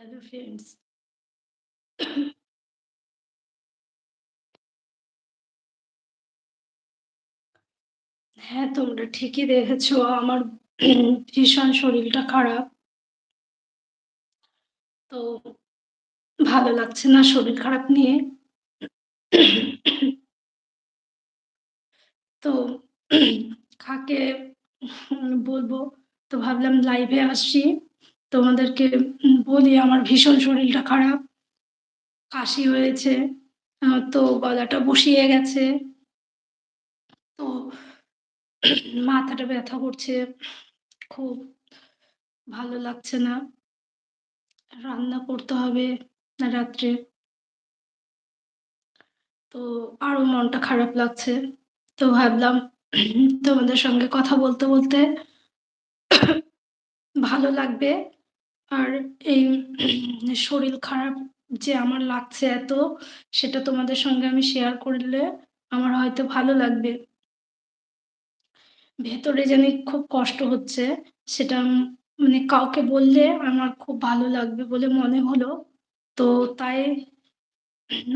Hello friends. হ্যাঁ, তোমরা ঠিকই দেখেছ আমার ভীষণ শরীরটা খারাপ। তো ভালো লাগছে না শরীর খারাপ নিয়ে। তো কাকে বলব? তো ভাবলাম লাইভে আসছি। তোমাদেরকে বলি আমার ভীষণ শরীরটা খারাপ। কাশি হয়েছে। তো গলাটা বসিয়ে গেছে। তো মাথাটা ব্যথা করছে। খুব ভালো লাগছে না। রান্না করতে হবে রাত্রে। তো আরও মনটা খারাপ লাগছে। তো ভাবলাম তোমাদের সঙ্গে কথা বলতে, বলতে ভালো লাগবে। আর এই শরীর খারাপ যে আমার লাগছে এত, সেটা তোমাদের সঙ্গে আমি শেয়ার করলে আমার হয়তো ভালো লাগবে। ভেতরে জানি খুব কষ্ট হচ্ছে, সেটা মানে কাউকে বললে আমার খুব ভালো লাগবে বলে মনে হলো। তো তাই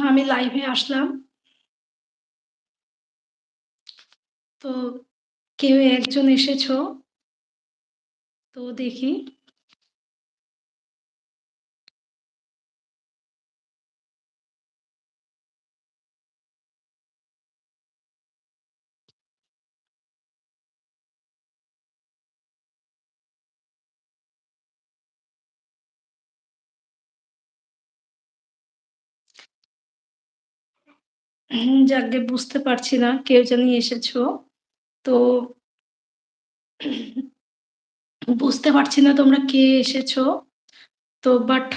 আমি লাইভে আসলাম। তো কেউ একজন এসেছ। তো দেখি। যাকগে বুঝতে পারছি না কেউ জানি এসেছ। তো বুঝতে পারছি না তোমরা কে এসেছ। তো বাট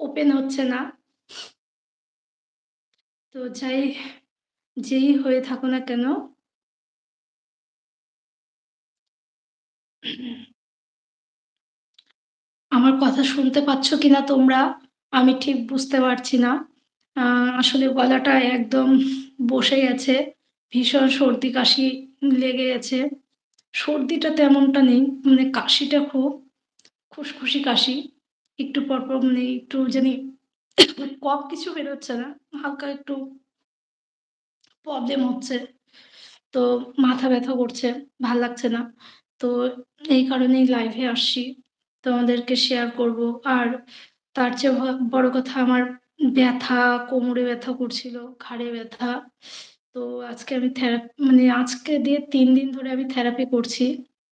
ওপেন হচ্ছে না। তো যাই, যেই হয়ে থাকো না কেন আমার কথা শুনতে পাচ্ছ কিনা তোমরা? আমি ঠিক বুঝতে পারছি না। আসলে গলাটা একদম বসে গেছে। ভীষণ সর্দি কাশি লেগে গেছে। সর্দিটা তেমনটা নেই। মানে কাশিটা খুব খুশখুশি কাশি। একটু পরপর মানে একটু জানি কফ কিছু বেরোচ্ছে না। হালকা একটু প্রবলেম হচ্ছে। তো মাথা ব্যথা করছে, ভালো লাগছে না। তো এই কারণেই লাইভে আসছি। তোমাদেরকে শেয়ার করব। আর তার চেয়ে বড় কথা আমার ব্যথা, কোমরে ব্যথা করছিল, ঘাড়ে ব্যথা। তো আজকে আমি থেরাপি মানে আজকে দিয়ে তিন দিন ধরে আমি থেরাপি করছি।